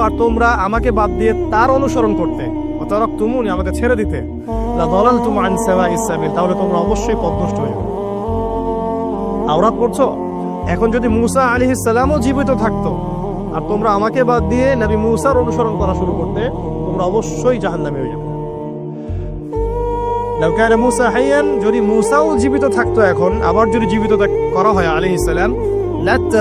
আর তোমরা আমাকে বাদ দিয়ে তার অনুসরণ করতে। তুমুনি আমাকে ছেড়ে দিতে। আন তাহলে তোমরা অবশ্যই হয়ে যাবে। তাওরাত পড়ছো? এখন যদি মুসা জীবিত থাকতো, আর তোমরা আমাকে বাদ দিয়ে নবী মুসার অনুসরণ করা শুরু করতে, তোমরা অবশ্যই জাহান্নামে হয়ে যাবে। যদি মুসাও জীবিত থাকতো এখন, আবার যদি জীবিত করা হয় আলাইহিস সালাম, লাত্তাবা